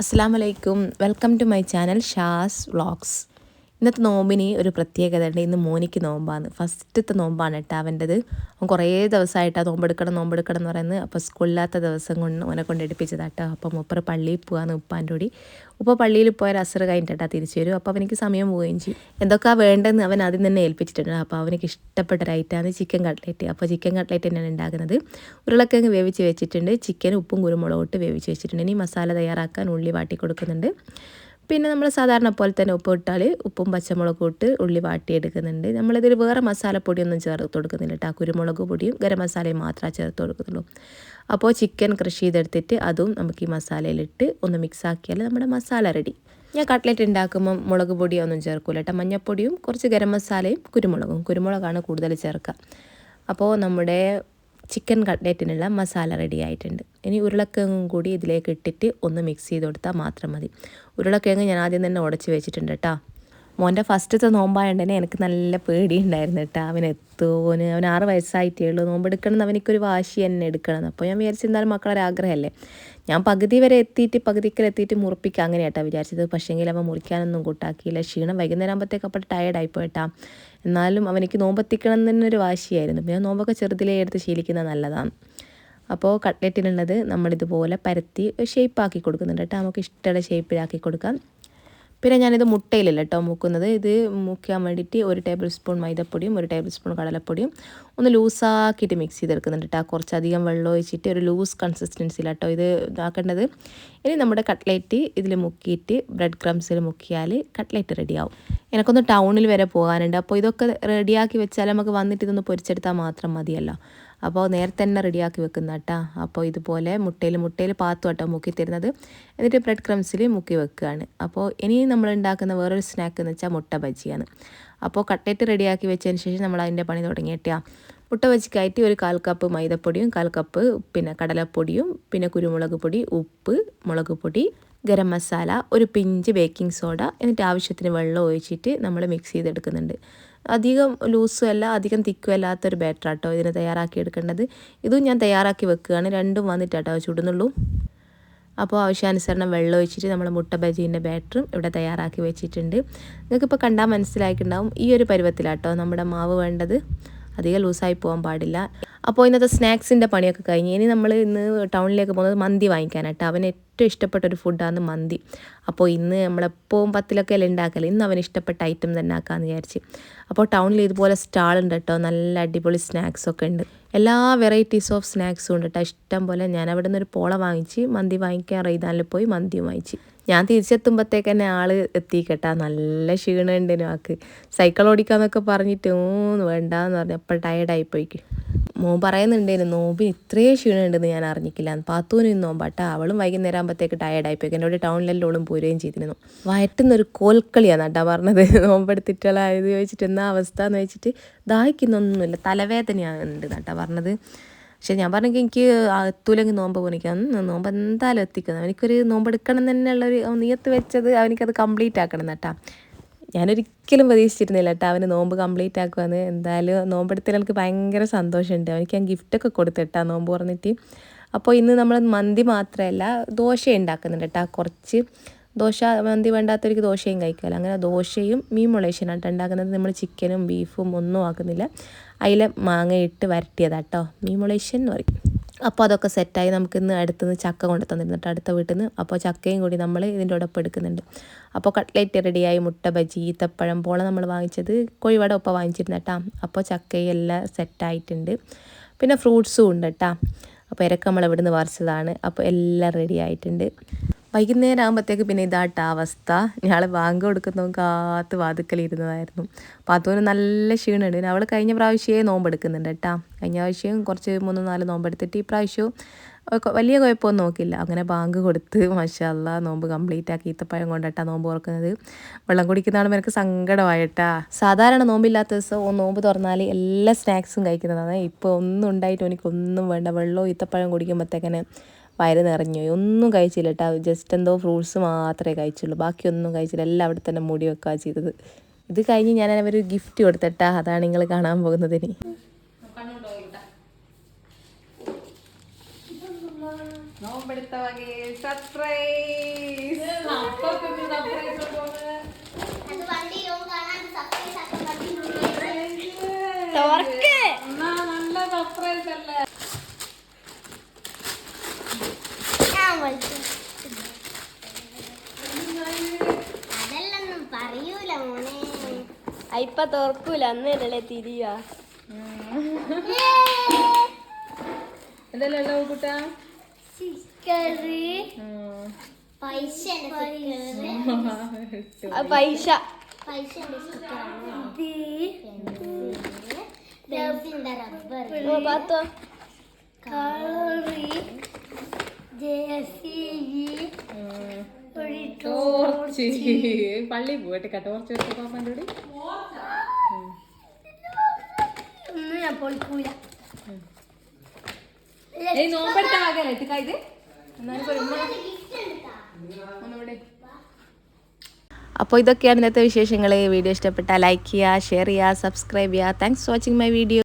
അസ്സാം വലൈക്കും welcome to my channel Shaz vlogs. ഇന്നത്തെ നോമ്പിന് ഒരു പ്രത്യേകത ഉണ്ട്. ഇന്ന് മോനിക്ക് നോമ്പാണ്. ഫസ്റ്റത്തെ നോമ്പാണ് കേട്ടോ അവന്റെത്. അവൻ കുറേ ദിവസമായിട്ട് ആ നോമ്പെടുക്കണം നോമ്പെടുക്കണം എന്ന് പറയുന്നത്. അപ്പോൾ സ്കൂളില്ലാത്ത ദിവസം കൊണ്ട് അവനെ കൊണ്ട് എടുപ്പിച്ചതാട്ടോ അപ്പം ഉപ്പറ പള്ളിയിൽ പോകാന്ന് ഉപ്പാന്റെ കൂടി. ഉപ്പ പള്ളിയിൽ പോയാൽ അസറ് കഴിഞ്ഞിട്ടാ തിരിച്ചു വരും അപ്പോൾ അവനിക്ക് സമയം പോവുകയും ചെയ്യും. എന്തൊക്കെയാണ് വേണ്ടതെന്ന് അവൻ ആദ്യം തന്നെ ഏൽപ്പിച്ചിട്ടുണ്ട് അപ്പോൾ അവനക്ക് ഇഷ്ടപ്പെട്ട ഒരു ഐറ്റമാണ് ചിക്കൻ കട്ട്ലേറ്റ്. അപ്പോൾ ചിക്കൻ കട്ട്ലേറ്റ് തന്നെയാണ് ഉണ്ടാക്കുന്നത്. ഉരുളക്കിഴങ്ങ് വേവിച്ച് വെച്ചിട്ടുണ്ട്. ചിക്കൻ ഉപ്പും കുരുമുളകും ഇട്ട് വേവിച്ച് വെച്ചിട്ടുണ്ട്. ഇനി മസാല തയ്യാറാക്കാൻ ഉള്ളി വാട്ടി കൊടുക്കുന്നുണ്ട് പിന്നെ നമ്മൾ സാധാരണ പോലെ തന്നെ ഉപ്പ് ഇട്ടാൽ ഉപ്പും പച്ചമുളകും ഇട്ട് ഉള്ളി വാട്ടിയെടുക്കുന്നുണ്ട്. നമ്മളിതിൽ വേറെ മസാലപ്പൊടിയൊന്നും ചേർത്ത് കൊടുക്കുന്നില്ല കേട്ടോ കുരുമുളക് പൊടിയും ഗരം മസാലയും മാത്രമേ ചേർത്ത് കൊടുക്കുന്നുള്ളൂ. അപ്പോൾ ചിക്കൻ കൃഷി ചെയ്തെടുത്തിട്ട് അതും നമുക്ക് ഈ മസാലയിലിട്ട് ഒന്ന് മിക്സ് ആക്കിയാൽ നമ്മുടെ മസാല റെഡി ഞാൻ കട്ട്ലറ്റ് ഉണ്ടാക്കുമ്പോൾ മുളക് പൊടിയൊന്നും ചേർക്കില്ല കേട്ടോ മഞ്ഞൾപ്പൊടിയും കുറച്ച് ഗരം മസാലയും കുരുമുളകും. കുരുമുളകാണ് കൂടുതൽ ചേർക്കുക അപ്പോൾ നമ്മുടെ ചിക്കൻ കട്ട്ലേറ്റിനുള്ള മസാല റെഡി ആയിട്ടുണ്ട്. ഇനി ഉരുളക്കിഴങ്ങും കൂടി ഇതിലേക്ക് ഇട്ടിട്ട് ഒന്ന് മിക്സ് ചെയ്ത് കൊടുത്താൽ മാത്രം മതി. ഉരുളക്കിഴങ്ങ് ഞാൻ ആദ്യം തന്നെ ഉടച്ച് വെച്ചിട്ടുണ്ട് കേട്ടോ മോന്റെ ഫസ്റ്റത്തെ നോമ്പായതുകൊണ്ട് തന്നെ എനിക്ക് നല്ല പേടി ഉണ്ടായിരുന്നു കേട്ടോ അവൻ എത്തുമോന് അവൻ ആറ് വയസ്സായിട്ടേ ഉള്ളൂ. നോമ്പെടുക്കണം അവനിക്കൊരു വാശി തന്നെ എടുക്കണം അപ്പോൾ ഞാൻ വിചാരിച്ചിരുന്നാലും മക്കളൊരു ആഗ്രഹമല്ലേ. ഞാൻ പകുതി വരെ എത്തിയിട്ട് പകുതിക്കൽ എത്തിയിട്ട് മുറിപ്പിക്കുക അങ്ങനെയാട്ടാ വിചാരിച്ചത്. പക്ഷേങ്കിൽ അവൻ മുറിക്കാനൊന്നും കൂട്ടാക്കിയില്ല. ക്ഷീണം വൈകുന്നേരം ആകുമ്പോഴത്തേക്ക് അപ്പോൾ ടയർഡായി എന്നാലും അവനിക്ക് നോമ്പെത്തിക്കണം എന്നൊരു വാശിയായിരുന്നു. പിന്നെ നോമ്പൊക്കെ ചെറുതിലേ എടുത്ത് ശീലിക്കുന്നത് നല്ലതാണ്. അപ്പോൾ കട്ട്ലറ്റിനുള്ളത് നമ്മളിതുപോലെ പരത്തി ഷേപ്പാക്കി കൊടുക്കുന്നുണ്ട് കേട്ടോ. നമുക്ക് ഇഷ്ടമുള്ള ഷേപ്പിലാക്കി കൊടുക്കാം. പിന്നെ ഞാനിത് മുട്ടയിലല്ല കേട്ടോ മൂക്കുന്നത്. ഇത് മുക്കാൻ വേണ്ടിയിട്ട് ഒരു ടേബിൾ സ്പൂൺ മൈദപ്പൊടിയും ഒരു ടേബിൾ സ്പൂൺ കടലപ്പൊടിയും ഒന്ന് ലൂസാക്കിയിട്ട് മിക്സ് ചെയ്തെടുക്കുന്നുണ്ട് കേട്ടോ കുറച്ചധികം വെള്ളം ഒഴിച്ചിട്ട് ഒരു ലൂസ് കൺസിസ്റ്റൻസിയിലാട്ടോ ഇത് ഇതാക്കേണ്ടത്. ഇനി നമ്മുടെ കട്ട്ലേറ്റ് ഇതിൽ മുക്കിയിട്ട് ബ്രെഡ് ക്രംസിൽ മുക്കിയാൽ കട്ട്ലേറ്റ് റെഡിയാവും. എനിക്കൊന്ന് ടൗണിൽ വരെ പോകാനുണ്ട്. അപ്പോൾ ഇതൊക്കെ റെഡിയാക്കി വെച്ചാൽ നമുക്ക് വന്നിട്ട് ഇതൊന്ന് പൊരിച്ചെടുത്താൽ മാത്രം മതിയല്ലോ. അപ്പോൾ നേരത്തെ തന്നെ റെഡിയാക്കി വെക്കുന്ന കേട്ടോ. അപ്പോൾ ഇതുപോലെ മുട്ടയിൽ മുട്ടയിൽ പാത്തു കേട്ടോ മുക്കി തരുന്നത്. എന്നിട്ട് ബ്രെഡ് ക്രംസിൽ മുക്കി വെക്കുകയാണ്. അപ്പോൾ ഇനി നമ്മൾ ഉണ്ടാക്കുന്ന വേറൊരു സ്നാക്ക് എന്ന് വെച്ചാൽ മുട്ട ബജിയാണ്. അപ്പോൾ കട്ടയിട്ട് റെഡിയാക്കി വെച്ചതിന് ശേഷം നമ്മൾ അതിന്റെ പണി തുടങ്ങിയിട്ടാ മുട്ട ബജിക്കായിട്ട് ഒരു കാൽ കപ്പ് മൈദപ്പൊടിയും കാൽ കപ്പ് പിന്നെ കടലപ്പൊടിയും പിന്നെ കുരുമുളക് പൊടി ഉപ്പ് മുളക് പൊടി ഗരം മസാല ഒരു പിഞ്ച് ബേക്കിംഗ് സോഡ എന്നിട്ട് ആവശ്യത്തിന് വെള്ളം ഒഴിച്ചിട്ട് നമ്മൾ മിക്സ് ചെയ്തെടുക്കുന്നുണ്ട്. അധികം ലൂസും അല്ല അധികം തിക്കും അല്ലാത്തൊരു ബാറ്റർ ആട്ടോ ഇതിന് തയ്യാറാക്കി എടുക്കേണ്ടത് ഇതും ഞാൻ തയ്യാറാക്കി വെക്കുകയാണ്. രണ്ടും വന്നിട്ടാട്ടോ ചുടുന്നുള്ളൂ. അപ്പോൾ ആവശ്യാനുസരണം വെള്ളം ഒഴിച്ചിട്ട് നമ്മൾ മുട്ട ബജീന്റെ ബാറ്ററും ഇവിടെ തയ്യാറാക്കി വെച്ചിട്ടുണ്ട്. നിങ്ങൾക്കിപ്പോൾ കണ്ടാൽ മനസ്സിലായിട്ടുണ്ടാവും ഈ ഒരു പരുവത്തിലാട്ടോ നമ്മുടെ മാവ് വേണ്ടത്. അധികം ലൂസായി പോകാൻ പാടില്ല. അപ്പോൾ ഇന്നത്തെ സ്നാക്സിന്റെ പണിയൊക്കെ കഴിഞ്ഞ് ഇനി നമ്മൾ ഇന്ന് ടൗണിലേക്ക് പോകുന്നത് മന്തി വാങ്ങിക്കാനായിട്ട്. അവന് ഏറ്റവും ഇഷ്ടപ്പെട്ട ഒരു ഫുഡാണ് മന്തി. അപ്പോൾ ഇന്ന് നമ്മളെപ്പോഴും പത്തിലൊക്കെ അല്ലേ ഉണ്ടാക്കൽ ഇന്ന് അവന് ഇഷ്ടപ്പെട്ട ഐറ്റം തന്നെ ആക്കാമെന്ന് വിചാരിച്ച്. അപ്പോൾ ടൗണിൽ ഇതുപോലെ സ്റ്റാൾ ഉണ്ട് കേട്ടോ നല്ല അടിപൊളി സ്നാക്സൊക്കെ ഉണ്ട്. എല്ലാ വെറൈറ്റീസ് ഓഫ് സ്നാക്സും ഉണ്ട് കേട്ടോ ഇഷ്ടം പോലെ ഞാൻ അവിടെ നിന്ന് ഒരു പോള വാങ്ങിച്ച് മന്തി വാങ്ങിക്കാൻ റെയ്താനിൽ പോയി മന്തി വാങ്ങിച്ച്. ഞാൻ തിരിച്ചെത്തുമ്പോഴത്തേക്ക് തന്നെ ആൾ എത്തിക്കട്ടാ. നല്ല ക്ഷീണമുണ്ട് ആക്ക് സൈക്കിൾ ഓടിക്കാന്നൊക്കെ പറഞ്ഞിട്ട് ഓന്ന് വേണ്ടാന്ന് പറഞ്ഞു അപ്പോൾ ടയർഡായിപ്പോയിക്ക് മോൻ പറയുന്നുണ്ടായിരുന്നു നോമ്പിന് ഇത്രയും ക്ഷീണമുണ്ടെന്ന് ഞാൻ അറിഞ്ഞിക്കില്ല. പാത്തൂനും നോമ്പാട്ടാ. അവളും വൈകുന്നേരം ആകുമ്പോഴത്തേക്ക് ടയർഡായിപ്പോയി എന്നോട് ടൗണിലെല്ലാം ഓളും പോരുകയും ചെയ്തിരുന്നു. വയറ്റുന്നൊരു കോൽക്കളിയാണ് കേട്ടാ പറഞ്ഞത് നോമ്പെടുത്തിട്ടുള്ള ഇത് ചോദിച്ചിട്ട് എന്നാ അവസ്ഥ? എന്ന് വെച്ചിട്ട് ദാഹിക്കുന്നൊന്നുമില്ല. തലവേദനയാണ് കേട്ടാ പറഞ്ഞത്. പക്ഷെ ഞാൻ പറഞ്ഞെങ്കിൽ എനിക്ക് എത്തൂലെങ്കിൽ നോമ്പ് പോണിക്കാം നോമ്പ് എന്തായാലും എത്തിക്കുന്നത് അവനിക്കൊരു നോമ്പെടുക്കണം തന്നെയുള്ളൊരു നീയത്ത് വെച്ചത് അവനിക്കത് കംപ്ലീറ്റ് ആക്കണം കേട്ടാ ഞാനൊരിക്കലും പ്രതീക്ഷിച്ചിരുന്നില്ല കേട്ടോ അവന് നോമ്പ് കംപ്ലീറ്റ് ആക്കുവാന്ന്. എന്തായാലും നോമ്പെടുത്തതിൽ എനിക്ക് ഭയങ്കര സന്തോഷമുണ്ട്. അവനിക്ക് ഞാൻ ഗിഫ്റ്റൊക്കെ കൊടുത്തിട്ടാ നോമ്പ് പറഞ്ഞിട്ട് അപ്പോൾ ഇന്ന് നമ്മൾ മന്തി മാത്രമല്ല ദോശ ഉണ്ടാക്കുന്നുണ്ട് കേട്ടോ കുറച്ച് ദോശ മന്തി വേണ്ടാത്തവർക്ക് ദോശയും കഴിക്കാമല്ലോ. അങ്ങനെ ദോശയും മീൻ മുളേശനായിട്ട് ഉണ്ടാക്കുന്നത്. നമ്മൾ ചിക്കനും ബീഫും ഒന്നും ആക്കുന്നില്ല. അതിൽ മാങ്ങയിട്ട് വരട്ടിയതാട്ടോ മീൻ മുളേശൻ എന്ന് പറയും. അപ്പോൾ അതൊക്കെ സെറ്റായി നമുക്ക് ഇന്ന് അടുത്തുനിന്ന് ചക്ക കൊണ്ട് തന്നിരുന്നിട്ട് അടുത്ത വീട്ടിൽ നിന്ന് അപ്പോൾ ചക്കയും കൂടി നമ്മൾ ഇതിന്റെ ഒപ്പം എടുക്കുന്നുണ്ട്. അപ്പോൾ കട്ട്ലേറ്റ് റെഡിയായി മുട്ട ബജി ഈത്തപ്പഴം പോലെ നമ്മൾ വാങ്ങിച്ചത് കോഴിവട ഒപ്പം വാങ്ങിച്ചിരുന്നു കേട്ടോ അപ്പോൾ ചക്കയും എല്ലാം സെറ്റായിട്ടുണ്ട് പിന്നെ ഫ്രൂട്ട്സും ഉണ്ട് കേട്ടോ അപ്പോൾ ഇരക്കമ്മൾ ഇവിടുന്ന് വരച്ചതാണ് അപ്പോൾ എല്ലാം റെഡി ആയിട്ടുണ്ട്. വൈകുന്നേരം ആകുമ്പോഴത്തേക്ക് പിന്നെ ഇതാട്ട അവസ്ഥ. ഞങ്ങൾ ബാങ്ക് കൊടുക്കുന്ന കാത്ത് വാതുക്കലിരുന്നതായിരുന്നു. അതുപോലെ നല്ല ക്ഷീണമുണ്ട് അവൾ കഴിഞ്ഞ പ്രാവശ്യമേ നോമ്പെടുക്കുന്നുണ്ട് കേട്ടാ കഴിഞ്ഞ പ്രാവശ്യം കുറച്ച് മൂന്ന് നാല് നോമ്പെടുത്തിട്ട് ഈ പ്രാവശ്യവും വലിയ കുഴപ്പമൊന്നും നോക്കില്ല അങ്ങനെ ബാങ്ക് കൊടുത്ത് മഷാല്ല നോമ്പ് കംപ്ലീറ്റ് ആക്കി ഈത്തപ്പഴം കൊണ്ടിട്ടാ നോമ്പ് തുറക്കുന്നത്. വെള്ളം കുടിക്കുന്നതാണ് എനിക്ക് സങ്കടമായിട്ടാ സാധാരണ നോമ്പില്ലാത്ത ദിവസം നോമ്പ് തുറന്നാൽ എല്ലാ സ്നാക്സും കഴിക്കുന്നതാണ്. ഇപ്പോൾ ഒന്നും ഉണ്ടായിട്ട് എനിക്കൊന്നും വേണ്ട. വെള്ളവും ഈത്തപ്പഴം കുടിക്കുമ്പോഴത്തേക്കനെ വയറ് നിറഞ്ഞു ഒന്നും കഴിച്ചില്ല കേട്ടോ ജസ്റ്റ് എന്തോ ഫ്രൂട്ട്സ് മാത്രമേ കഴിച്ചുള്ളൂ. ബാക്കിയൊന്നും കഴിച്ചില്ല. എല്ലാം അവിടെ തന്നെ മുടി വെക്കുക ചെയ്തത്. ഇത് കഴിഞ്ഞ് ഞാൻ അവരൊരു ഗിഫ്റ്റ് കൊടുത്തിട്ടാ അതാണ് നിങ്ങൾ കാണാൻ പോകുന്നത് ഇനി. നല്ല സർപ്രൈസ് അല്ലേ? അതെല്ലാം പറയൂല മോനെ. ഇപ്പൊ തുറക്കൂല. അന്നേരല്ലേ തിരിയ. എന്തല്ലോ കൂട്ടാ? പൈസ പൈസ. പൈസ. റബ്ബർ പാത്തോ. കളറി. ജെസിബി ഒരു ടോർച്ച്. പള്ളി പോയിട്ട് ടോർച്ച് വെച്ച പാപ്പന്റെ കൂടി നോമ്പെടുത്ത ഇത് ഒന്നുകൂടെ അപ്പോൾ ഇതൊക്കെയാണ് ഇന്നത്തെ വിശേഷങ്ങൾ വീഡിയോ ഇഷ്ടപ്പെട്ടാൽ ലൈക്ക് ചെയ്യുക ഷെയർ ചെയ്യുക സബ്സ്ക്രൈബ് ചെയ്യുക. Thanks for watching my video